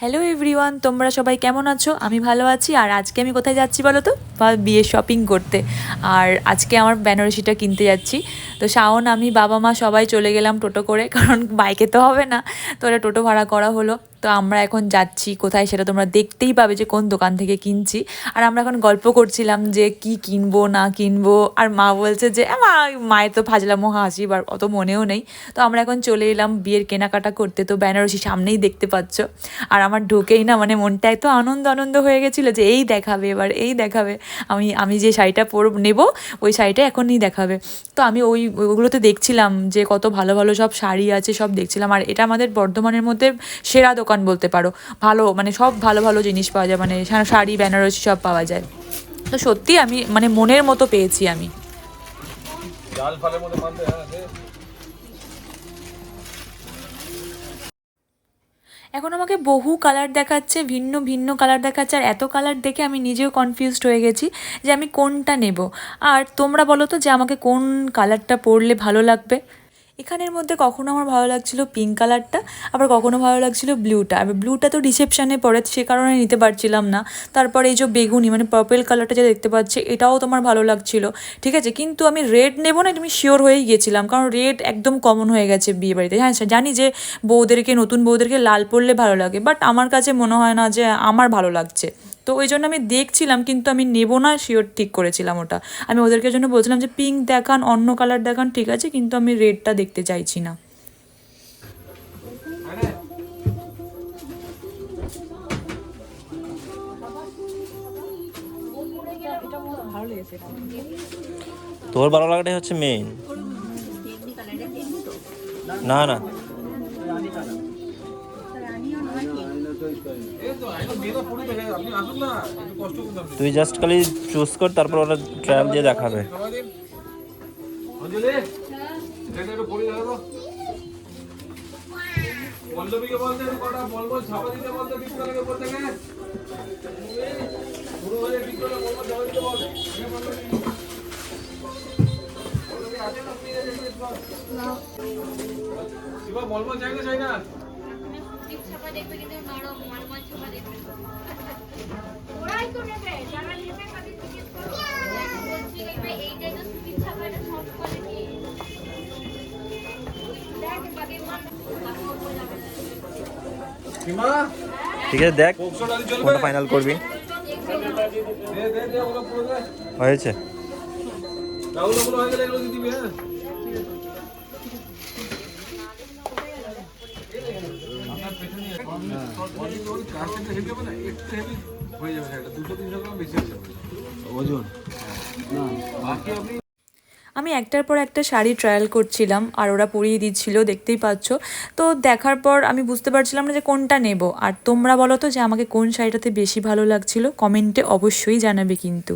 Hello everyone তোমরা সবাই কেমন আছো? আমি ভালো আছি, আর আজকে আমি কোথায় যাচ্ছি বলো তো বা বিয়ে শপিং করতে। আর আজকে আমার বেনারসিটা কিনতে যাচ্ছি। তো শাওন, আমি, বাবা মা সবাই চলে গেলাম টোটো করে, কারণ বাইকে তো হবে না। তো ওরা টোটো ভাড়া করা হলো। তো আমরা এখন যাচ্ছি, কোথায় সেটা তোমরা দেখতেই পাবে যে কোন দোকান থেকে কিনছি। আর আমরা এখন গল্প করছিলাম যে কি কিনবো, না কিনবো। আর মা বলছে যে মা মায়ের তো ফাজলা ফাজলামো, হাসি বা অত মনেও নেই। তো আমরা এখন চলে এলাম বিয়ের কেনাকাটা করতে। তো বেনারসি সামনেই দেখতে পাচ্ছ। আর আমার ঢুকেই না মানে মনটা এত আনন্দ আনন্দ হয়ে গেছিল যে, এই দেখাবে এবার, এই দেখাবে। আমি আমি যে শাড়িটা পর, নেব, ওই শাড়িটা এখনই দেখাবে। তো আমি ওই, ওগুলোতে দেখছিলাম যে কত ভালো ভালো সব শাড়ি আছে, সব দেখছিলাম। আর এটা আমাদের বর্ধমানের মধ্যে সেরা দোকান। বলতে পারো। ভালো মানে সব ভালো ভালো জিনিস পাওয়া যায়। মানে শাড়ি, বেনারসি সব পাওয়া যায়। তো সত্যি আমি মানে মনের মতো পেয়েছি আমি। এখন আমাকে বহু কালার দেখাচ্ছে, ভিন্ন ভিন্ন কালার দেখাচ্ছে, আর এত কালার দেখে আমি নিজেও কনফিউজড হয়ে গেছি যে আমি কোনটা নেব। আর তোমরা বলো তো যে আমাকে কোন কালারটা পরলে ভালো লাগবে? এখানের মধ্যে কখনো আমার ভালো লাগছিল পিঙ্ক কালারটা আবার কখনো ভালো লাগছিল ব্লুটা আর ব্লুটা তো রিসেপশানে পড়ে, সে কারণে নিতে পারছিলাম না। তারপর এই যে বেগুনি মানে পার্পেল কালারটা যে দেখতে পাচ্ছি, এটাও তোমার ভালো লাগছিল। ঠিক আছে, কিন্তু আমি রেড নেব না আমি শিওর হয়েই গেছিলাম, কারণ রেড একদম কমন হয়ে গেছে বিয়ে বাড়িতে হ্যাঁ জানি যে বউদেরকে, নতুন বউদেরকে লাল পরলে ভালো লাগে বাট আমার কাছে মনে হয় না যে আমার ভালো লাগছে। তো ওই জন্য আমি দেখছিলাম, কিন্তু আমি নেব না শিওর ঠিক করেছিলাম ওটা। আমি ওদেরকে জন্য বলছিলাম যে পিঙ্ক দেখান, অন্য কালার দেখান, ঠিক আছে, কিন্তু আমি রেডটা দেখতে চাইছি না। তোর ভালো লাগাটাই হচ্ছে মেইন না না। তুই জাস্ট খালি চুজ কর তারপর ওরা ট্রায়াল দিয়ে দেখাবে সময় দিন অঞ্জলি এটা একটু পড়ে যাবে তো পল্লবীকে বলতে একটু কটা বল বল ছাপা দিতে বলতে বিপ্লবীকে বলতে গে শুরু হয়ে বিপ্লবীকে বল বল ছাপা দিতে বল কে পল্লবী? পল্লবী আছে না ফ্রি আছে জিজ্ঞেস কর শিবা বল বল চাই না চাই না টিপ ছাপা দেখবে কিন্তু নরম মালমাল ছাপা দেখবে ওরাই তো নেবে যারা নেবে তাদের জিজ্ঞেস করো বলছি দেখবে এইটাই তো টিপ ছাপা এটা সফট কোয়ালিটি দেখ বাকি মাল সীমা ঠিক আছে দেখ কোনটা ফাইনাল করবি হয়েছে। রাহুল ওগুলো হয়ে গেলে এগুলো দিবি হ্যাঁ আপনার পেছনে ওই কার থেকে হেভি হবে না একটু হেভি হয়ে যাবে সেটা দুশো তিনশো গ্রাম বেশি আছে আমি একটার পর একটা শাড়ি ট্রায়াল করছিলাম আর ওরা পরিয়ে দিচ্ছিল, দেখতেই পাচ্ছ। তো দেখার পর আমি বুঝতে পারছিলাম না যে কোনটা নেব। আর তোমরা বলো তো যে আমাকে কোন শাড়িটাতে বেশি ভালো লাগছিল? কমেন্টে অবশ্যই জানাবে কিন্তু।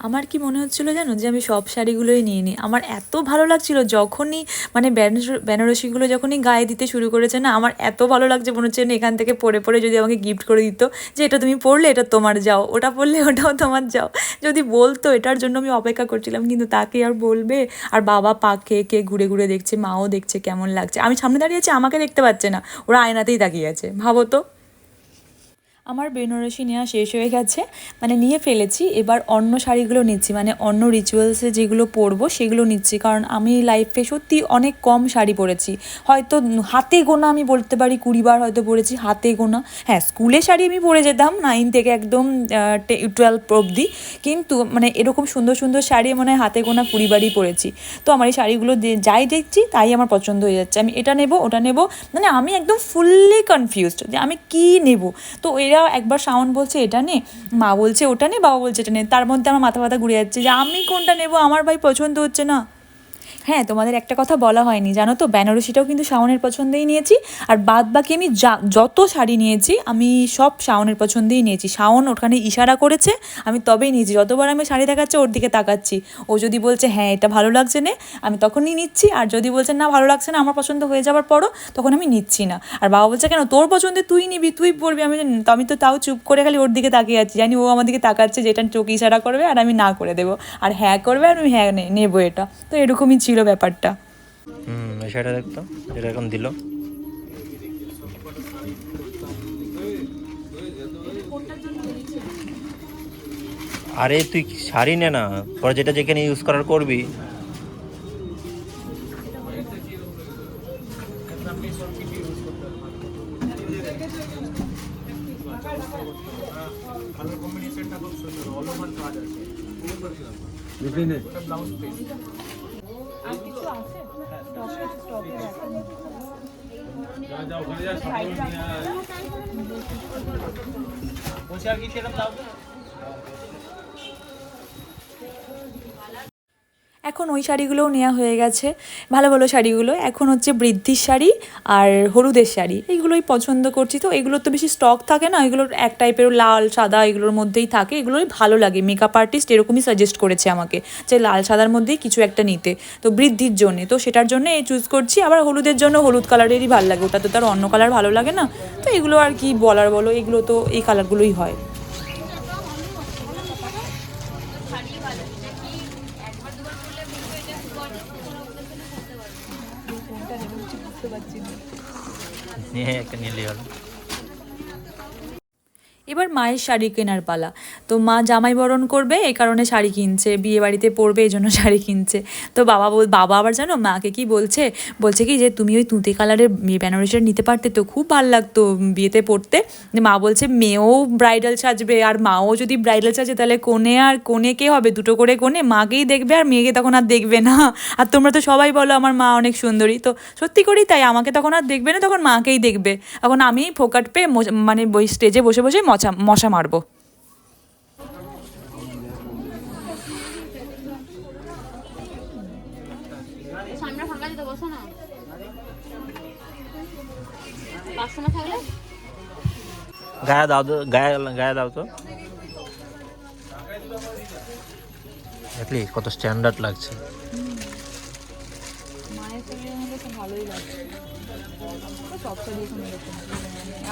আমার কি মনে হচ্ছিল জানো যে আমি সব শাড়িগুলোই নিয়ে নিই? আমার এত ভালো লাগছিল যখনই মানে বেনারস- বেনারসিগুলো যখনই গায়ে দিতে শুরু করেছে না, আমার এত ভালো লাগছে মনে হচ্ছে এখান থেকে পরে পরে যদি আমাকে গিফট করে দিত যে এটা তুমি পরলে এটা তোমার যাও, ওটা পরলে ওটাও তোমার যাও। যদি বলতো এটার জন্য আমি অপেক্ষা করছিলাম, কিন্তু তাকে আর বলবে? আর বাবা পাকে, কে ঘুরে ঘুরে দেখছে, মাও দেখছে কেমন লাগছে। আমি সামনে দাঁড়িয়ে আছি, আমাকে দেখতে পাচ্ছে না, ওরা আয়নাতেই তাকিয়ে আছে, ভাবো তো। আমার বেনারসি নেওয়া শেষ হয়ে গেছে। মানে নিয়ে ফেলেছি, এবার অন্য শাড়িগুলো নিচ্ছি। মানে অন্য রিচুয়ালসে যেগুলো পরবো সেগুলো নিচ্ছি। কারণ আমি লাইফে সত্যি অনেক কম শাড়ি পরেছি। হয়তো হাতে গোনা আমি বলতে পারি কুড়িবার হয়তো পরেছি, হাতে গোনা। হ্যাঁ স্কুলে শাড়ি আমি পরে যেতাম নাইন থেকে একদম টুয়েলভ অবধি। কিন্তু মানে এরকম সুন্দর সুন্দর শাড়ি মানে হাতে গোনা কুড়িবারই পরেছি। তো আমার এই শাড়িগুলো যাই দেখছি তাই আমার পছন্দ হয়ে যাচ্ছে। আমি এটা নেব, ওটা নেব। মানে আমি একদম ফুললি কনফিউজড যে আমি কি নেব। তো এরা একবার শাওন বলছে, এটা নে। মা বলছে, ওটা নে, বাবা বলছে, এটা নে। তার মধ্যে আমার মাথা ব্যথা ঘুরে যাচ্ছে যে আমি কোনটা নেব? আমার ভাই পছন্দ হচ্ছে না। হ্যাঁ তোমাদের একটা কথা বলা হয়নি। জানো তো, বেনারসিটাও কিন্তু শাওনের পছন্দেই নিয়েছি। আর বাদ বাকি আমি যত শাড়ি নিয়েছি, আমি সব শাওনের পছন্দেই নিয়েছি। শাওন ওখানে ইশারা করেছে, আমি তবেই নিয়েছি। যতবার আমি শাড়ি দেখাচ্ছি, ওর দিকে তাকাচ্ছি। ও যদি বলছে হ্যাঁ এটা ভালো লাগছে নে, আমি তখনই নিচ্ছি। আর যদি বলছে, না, ভালো লাগছে না, আমার পছন্দ হয়ে যাওয়ার পরও, তখন আমি নিচ্ছি না। আর বাবা বলছে, কেন, তোর পছন্দে তুই নিবি, তুই পড়বি আমি তো আমি তো তাও চুপ করে খালি ওর দিকে তাকিয়ে আছি। জানি ও আমার দিকে তাকাচ্ছে যেটা চোখ ইশারা করবে, আর আমি না করে দেবো। আর হ্যাঁ করবে, আর আমি হ্যাঁ নেব এটা। তো এরকমই ছিল ব্যাপারটা। হুম শাড়িটা দেখতো যেটা এখন দিল। আরে তুই শাড়ি নে না? পরে যেটা যেখানে ইউজ করার করবি। ডিফিনে যা যা যা সব নিয়ে আয়। এখন ওই শাড়িগুলোও নেওয়া হয়ে গেছে। ভালো ভালো শাড়িগুলো। এখন হচ্ছে বৃদ্ধির শাড়ি আর হলুদের শাড়ি। এইগুলোই পছন্দ করছি। তো এগুলোর তো বেশি স্টক থাকে না? এগুলোর এক টাইপের লাল, সাদা এগুলোর মধ্যেই থাকে। এগুলোই ভালো লাগে। মেকআপ আর্টিস্ট এরকমই সাজেস্ট করেছে আমাকে যে লাল, সাদার মধ্যেই কিছু একটা নিতে। তো বৃদ্ধির জন্যে। তো সেটার জন্য এই চুজ করছি। আবার হলুদের জন্য হলুদ কালারেরই ভালো লাগে। ওটা তো তার অন্য কালার ভালো লাগে না? তো এগুলো আর কি বলার বলো? এগুলো তো এই কালারগুলোই হয় শাড়ি ভালো এটা কি একবার দুবার করলে বুঝবে এটা কি গর্জিয়াস কোনো না। নিয়ে একটা নিলে হলো এবার মায়ের শাড়ি কেনার পালা। তো মা জামাই বরণ করবে, এই কারণে শাড়ি কিনছে, বিয়ে বাড়িতে পরবে, এই জন্য শাড়ি কিনছে। তো বাবা বাবা আবার জানো, মাকে কি বলছে? বলছে কি যে, তুমি ওই তুঁতে কালারের বেনারসিটা নিতে পারতে তো খুব ভালো লাগতো বিয়েতে পড়তে যে মা বলছে, মেয়েও ব্রাইডাল সাজবে, আর মাও যদি ব্রাইডাল সাজে, তাহলে কোণে আর কোণে কে হবে? দুটো করে কোণে মাকেই দেখবে, আর মেয়েকে তখন আর দেখবে না। আর তোমরা তো সবাই বলো, আমার মা অনেক সুন্দরী। তো সত্যি করেই তাই, আমাকে তখন আর দেখবে না, তখন মাকেই দেখবে। এখন আমি ফোকাট পেয়ে মানে ওই স্টেজে বসে বসে মশা মশা মারবো। দাও তো গায়ে গায়ে দাও তো। কত স্ট্যান্ডার্ড লাগছে।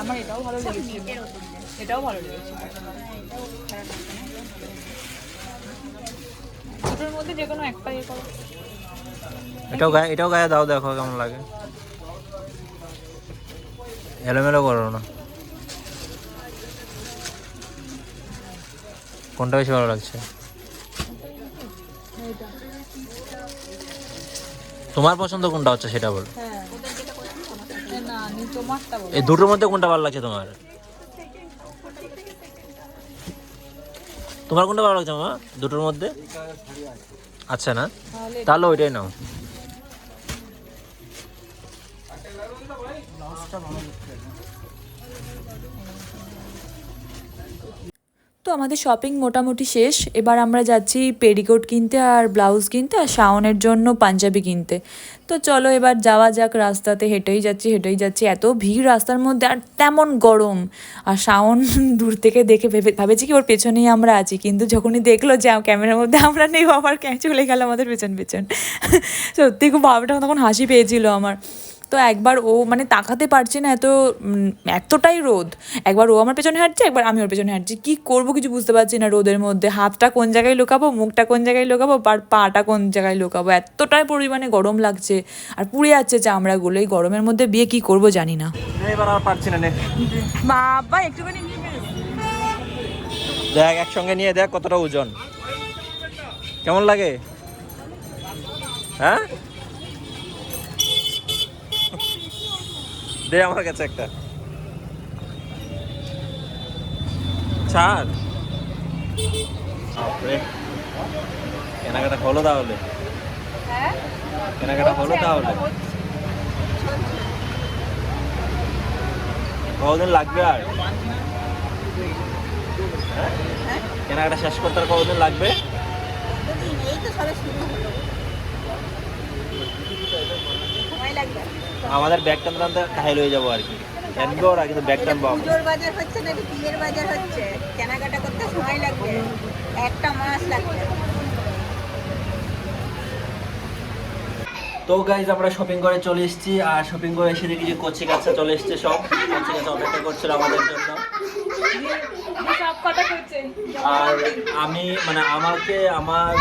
আমার এটাও ভালো লেগেছে এটাও ভালো লেগেছে দুটোর মধ্যে যে কোনো একটা ইয়ে করো। এটাও গায়ে এটাও গায়ে দাও, দেখো কেমন লাগে। এলোমেলো করো না। কোনটা বেশি ভালো লাগছে? তোমার পছন্দ কোনটা হচ্ছে সেটা বল। বলো এই দুটোর মধ্যে কোনটা ভালো লাগছে তোমার? তোমার কোনটা ভালো লাগছে মামা? দুটোর মধ্যে? আচ্ছা না। তাহলে ওইটাই নাও। তো আমাদের শপিং মোটামুটি শেষ। এবার আমরা যাচ্ছি পেরিকোট কিনতে আর ব্লাউজ কিনতে আর শাওনের জন্য পাঞ্জাবি কিনতে। তো চলো এবার যাওয়া যাক রাস্তাতে। হেঁটেই যাচ্ছি হেঁটেই যাচ্ছি। এত ভিড় রাস্তার মধ্যে আর তেমন গরম। আর শাওন দূর থেকে দেখে ভেবে, ভাবেছি কি ওর পেছনেই আমরা আছি। কিন্তু যখনই দেখল যে ক্যামেরার মধ্যে আমরা নেই আবার চলে গেল আমাদের পেছন পেছন। সত্যি খুব ভাবটা তখন হাসি পেয়েছিল আমার। তো একবার ও মানে তাকাতে পারছে না এত এতটাই রোদ। একবার ও আমার পেছনে হাঁটছে একবার আমি ওর পেছনে হাঁটছি। কী করব কিছু বুঝতে পারছি না রোদের মধ্যে। হাতটা কোন জায়গায় লুকাবো মুখটা কোন জায়গায় লুকাবো আর পাটা কোন জায়গায় লুকাবো? এতটাই পরিমাণে গরম লাগছে। আর পুড়ে যাচ্ছে চামড়াগুলো। এই গরমের মধ্যে বিয়ে কি করব জানি না। এবার আর পারছি না বাবা একটুখানি দেখ একসঙ্গে নিয়ে দেখ কতটা ওজন। কেমন লাগে? হ্যাঁ? দে আমার কাছে একটা। ছাড়। বাপরে। কেনাকাটা হলো তাহলে? কেনাকাটা হলো তাহলে? কতদিন লাগবে আর? হ্যাঁ? কেনাকাটা শেষ করতে আর কতদিন লাগবে? আমাদের ব্যাগ টানতে টানতে ঘাইল হয়ে যাব আর কি। টানবো ওরা কিন্তু ব্যাগ টানবো আমরা। পুজোর বাজার হচ্ছে না বিয়ের বাজার হচ্ছে? কেনাকাটা করতে সময় লাগবে? একটা মাস লাগবে। তো গাইজ আমরা শপিং করে চলে এসেছি আর শপিং করে এসে দেখি যে কচি কাচ্চা চলে এসছে সব। কচি কাচ্চা অপেক্ষা করছিল আমাদের জন্য। আর আমি মানে আমাকে আমার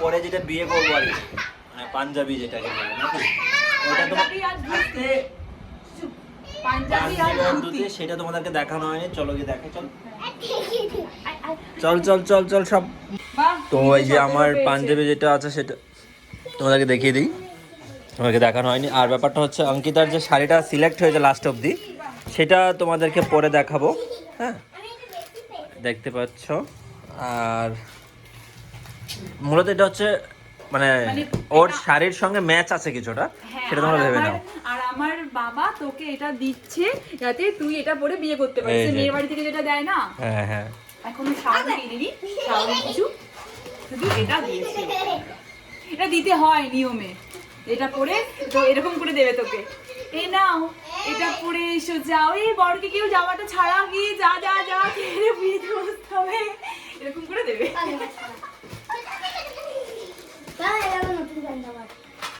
পরে যেটা বিয়ে করব আর কি মানে পাঞ্জাবি যেটাকে বলে সেটা তোমাদেরকে দেখানো হয়নি। চলো গিয়ে দেখে চল। চল চল চল চল সব। তো এই যে আমার। পাঞ্জাবি যেটা আছে সেটা তোমাদেরকে দেখিয়ে দিই। তোমাকে দেখানো হয়নি। আর ব্যাপারটা হচ্ছে অঙ্কিতার যে শাড়িটা সিলেক্ট হয়েছে লাস্ট অবধি সেটা তোমাদেরকে পরে দেখাবো। হ্যাঁ? দেখতে পাচ্ছ। আর মূলত এটা হচ্ছে মানে ওর শাড়ির সঙ্গে ম্যাচ আছে কিছুটা হ্যাঁ, সেটা তোমরা আর ভেবে আমার- নাও। আর আমার বাবা তোকে এটা দিচ্ছে যাতে তুই এটা পরে বিয়ে করতে পারিস। মেয়ের বাড়ি থেকে যেটা দেয় না হ্যাঁ হ্যাঁ। এখনও শাড়ি কিনিনি শাড়ি কিছু শুধু এটা দিয়েছে। এটা দিতে হয় নিয়মে। এটা পরে তো এরকম করে দেবে তোকে। এ নাও এটা পরে এসো যাও। এই বড়কে কেউ জামাটা ছাড়া গিয়ে যা যা যা বিয়েতে বসতে হবে। এরকম করে দেবে। তাই এরকম নতুন প্যান্ট আমার